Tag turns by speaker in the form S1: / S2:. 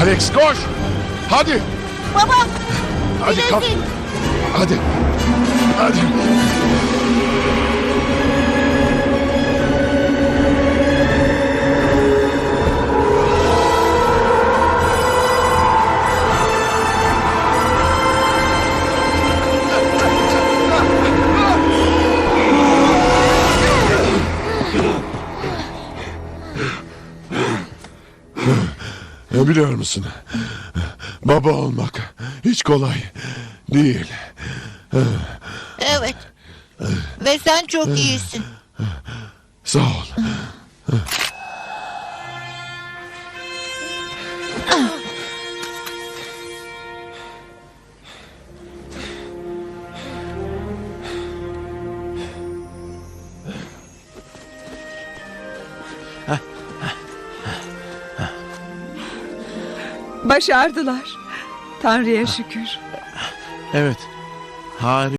S1: Alex koş. Hadi.
S2: Baba.
S1: Hadi kalk. Hadi. Hadi. Biliyor musun? Baba olmak hiç kolay değil.
S2: Evet. Ve sen çok iyisin.
S1: Sağ ol.
S3: Başardılar. Tanrı'ya şükür.
S4: Evet. Harika.